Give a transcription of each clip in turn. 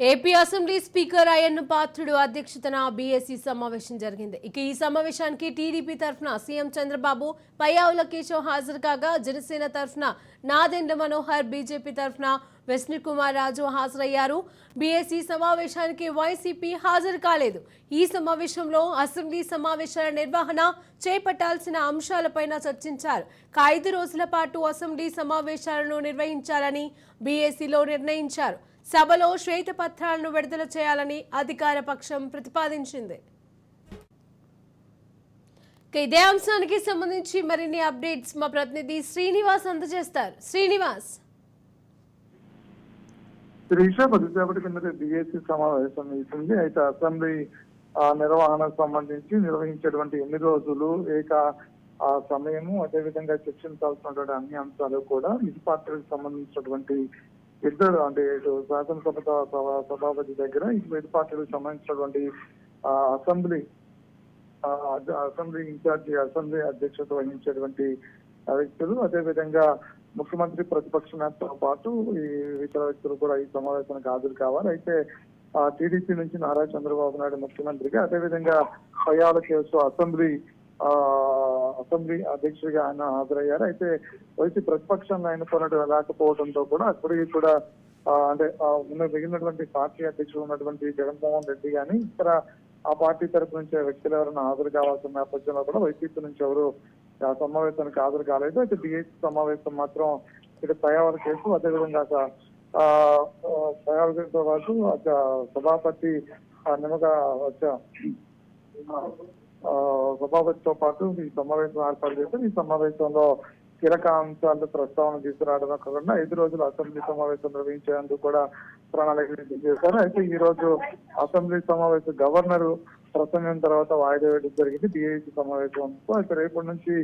AP assembly speaker Ayyanna Patrudu అధ్యక్షతన BSC సమావేశం జరిగింది. ఇక ఈ సమావేశానికి టీడీపీ తరఫున సీఎం చంద్రబాబు పయ్యావుల కేశవ్ హాజరు కాగా జనసేన తరఫున నాదెండ్ల మనోహర్ బీజేపీ తరఫున విష్ణు కుమార్ రాజు హాజరయ్యారు. బీఎస్సీ సమావేశానికి వైసీపీ హాజరు కాలేదు. ఈ సమావేశంలో అసెంబ్లీ సమావేశాల నిర్వహణ చేపట్టాల్సిన అంశాలపైన చర్చించారు. ఐదు రోజుల పాటు అసెంబ్లీ సమావేశాలను నిర్వహించాలని బీఎస్సీలో నిర్ణయించారు. సభలో శ్వేతపత్రాలను విడుదల చేయాలని అధికార పక్షం ప్రతిపాదించింది. ఇదే అంశానికి సంబంధించి మరిన్ని అప్డేట్స్ మా ప్రతినిధి శ్రీనివాస్ అందజేస్తారు. శ్రీనివాస్. శిరీష కొద్దిసేపటి కింద డిఎస్సి సమావేశం ఇస్తుంది అయితే అసెంబ్లీ ఆ, నిర్వహణకు సంబంధించి నిర్వహించేటువంటి ఎన్ని రోజులు ఏక ఆ సమయము అదేవిధంగా చర్చించాల్సినటువంటి అన్ని అంశాలు కూడా ఇరు పార్టీలకు సంబంధించినటువంటి ఇద్దరు అంటే ఇటు శాసనసభ సభ- సభాపతి దగ్గర ఇటు ఇరు పార్టీలకు సంబంధించినటువంటి ఆ, అసెంబ్లీ అసెంబ్లీ ఇన్ఛార్జి అసెంబ్లీ అధ్యక్షత వహించేటువంటి వ్యక్తులు. అదేవిధంగా ముఖ్యమంత్రి ప్రతిపక్ష నేతతో పాటు ఈ ఇతర వ్యక్తులు కూడా ఈ సమావేశానికి హాజరు కావాలి. అయితే టీడీపీ నుంచి నారా చంద్రబాబు నాయుడు ముఖ్యమంత్రిగా అదేవిధంగా పయ్యాల కేసు అసెంబ్లీ ఆ, అసెంబ్లీ అధ్యక్షుడిగా ఆయన హాజరయ్యారు. అయితే వైసీ ప్రతిపక్షంలో ఆయన కొనడం లేకపోవడంతో కూడా అప్పటికి కూడా అంటే ఉన్న మిగిలినటువంటి పార్టీ అధ్యక్షుడు ఉన్నటువంటి జగన్మోహన్ రెడ్డి గాని ఇతర ఆ పార్టీ తరపు నుంచి వ్యక్తులు ఎవరైనా హాజరు కావాల్సిన నేపథ్యంలో కూడా వైసీపీ నుంచి ఎవరు ఆ సమావేశానికి హాజరు కాలేదు. అయితే డిఎస్సి సమావేశం మాత్రం ఇక్కడ తయారు కేసు అదేవిధంగా స- ఆ, ఆ, కేసుతో పాటు సభాపతి నిమ్మక ఆ, సభాపతితో పాటు ఈ సమావేశం ఏర్పాటు చేశారు. ఈ సమావేశంలో కీలక అంశాలు ప్రస్తావన తీసుకురావడమే కాకుండా ఐదు రోజులు అసెంబ్లీ సమావేశం నిర్వహించేందుకు కూడా ప్రణాళిక చేశారు. అయితే ఈ రోజు అసెంబ్లీ సమావేశం గవర్నర్ ప్రసంగం తర్వాత వాయిదా వేయడం జరిగింది. డిఐసి సమావేశంతో అయితే రేపటి నుంచి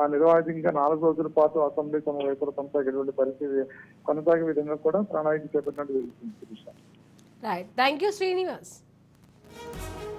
ఆ నిర్వాహకంగా నాలుగు రోజుల పాటు అసెంబ్లీ సమావేశాలు కొనసాగేటువంటి పరిస్థితి కొనసాగే విధంగా కూడా ప్రణాళిక చేపట్టినట్టు తెలుస్తుంది. Right thank you Srinivas